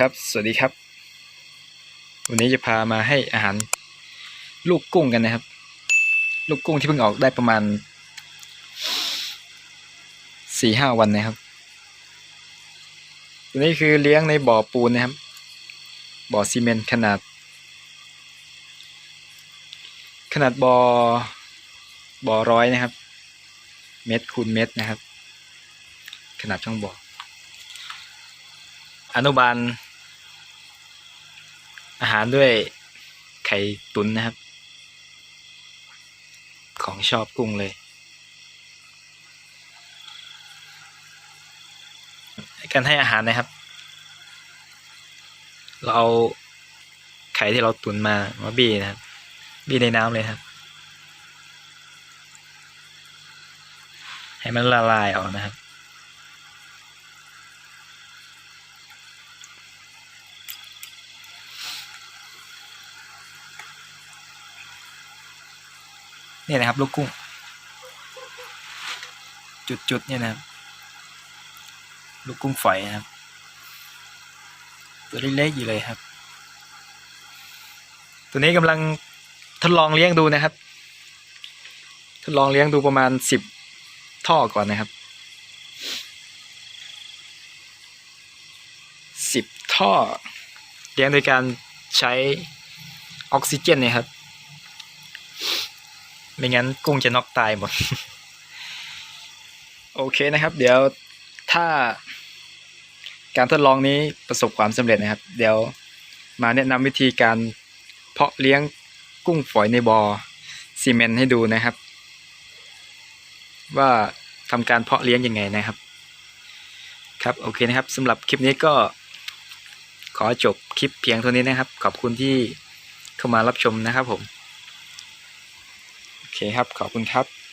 ครับ สวัสดีครับ วันนี้จะพามาให้อาหารลูกกุ้งกันนะครับ ลูกกุ้งที่เพิ่งออกได้ประมาณสี่ห้าวันนะครับตัวนี้คือเลี้ยงในบ่อปูนนะครับ บ่อซีเมนต์ขนาด ขนาดบ่อบ่อร้อยนะครับ เมตรคูณเมตรนะครับ ขนาดช่องบ่ออนุบาล อาหารด้วยไข่ตุ๋นนะครับ ของชอบกุ้งเลย การให้อาหารนะครับ เราเอาไข่ที่เราตุ๋นมามาบี้นะครับ บี้ในน้ำเลยครับ ให้มันละลายออกนะครับ นี่ยนะครับลูกกุ้ง จุดๆเนี่ยนะครับ ลูกกุ้งฝอยนะครับ ตัวเล็กๆอยู่เลยครับ ตัวนี้กำลังทดลองเลี้ยงดูนะครับ ทดลองเลี้ยงดูประมาณสิบท่อก่อนนะครับสิบท่อเลี้ยงโดยการใช้ออกซิเจนนี่ยครับ ไม่งั้นกุ้งจะน็อกตายหมด โอเคนะครับ เดี๋ยวถ้าการทดลองนี้ประสบความสำเร็จนะครับ เดี๋ยวมาแนะนำวิธีการเพาะเลี้ยงกุ้งฝอยในบอ่อซีเมนต์ให้ดูนะครับ ว่าทำการเพาะเลี้ยงยังไงนะครับ ครับโอเคนะครับสำหรับคลิปนี้ก็ขอจบคลิปเพียงเท่านี้นะครับ ขอบคุณที่เข้ามารับชมนะครับผม เคครับ ขอบคุณครับ